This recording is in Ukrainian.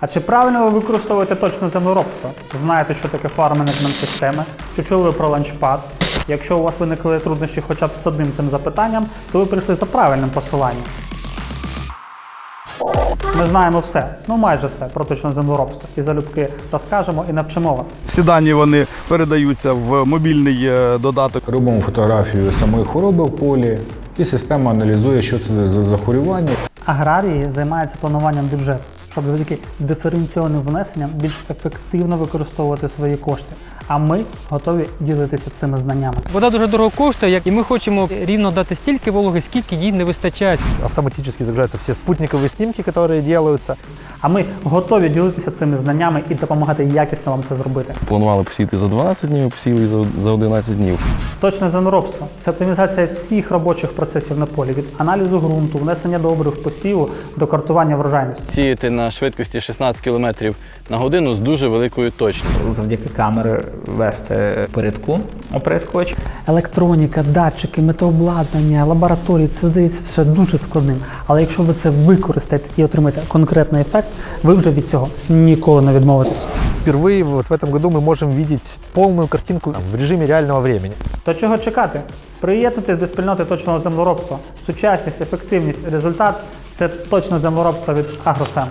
А чи правильно ви використовуєте точне землеробство? Знаєте, що таке фарм-менеджмент системи? Чи чули ви про ланчпад? Якщо у вас виникли труднощі хоча б з одним цим запитанням, то ви прийшли за правильним посиланням. Ми знаємо все, ну майже все про точне землеробство. І залюбки розкажемо і навчимо вас. Всі дані вони передаються в мобільний е, додаток. Робимо фотографію самої хвороби в полі, і система аналізує, що це за захворювання. Аграрії займаються плануванням бюджету, щоб завдяки диференційним внесенням більш ефективно використовувати свої кошти. А ми готові ділитися цими знаннями. Вода дуже дорого коштує, як- і ми хочемо рівно дати стільки вологи, скільки їй не вистачає. Автоматично загружаються всі спутникові снимки, які делаются. А ми готові ділитися цими знаннями і допомагати якісно вам це зробити. Планували посіяти за 12 днів, посіяли за, за 11 днів. Точне землеробство це оптимізація всіх робочих процесів на полі від аналізу ґрунту, внесення добрив, посіву до картування врожайності. сіяти на швидкості 16 км на годину з дуже великою точністю. завдяки камери вести порядку оприскувач. Електроніка, датчики, метеобладнання, лабораторії це здається все дуже складним. Але якщо ви це використаєте і отримаєте конкретний ефект, ви вже від цього ніколи не відмовитесь. Впервые вот в этом году мы можем видеть полную картинку в режиме реального времени. То чого чекати? Приєднуйтесь до спільноти точного землеробства. Сучасність, ефективність, результат це точне землеробство від Агросем.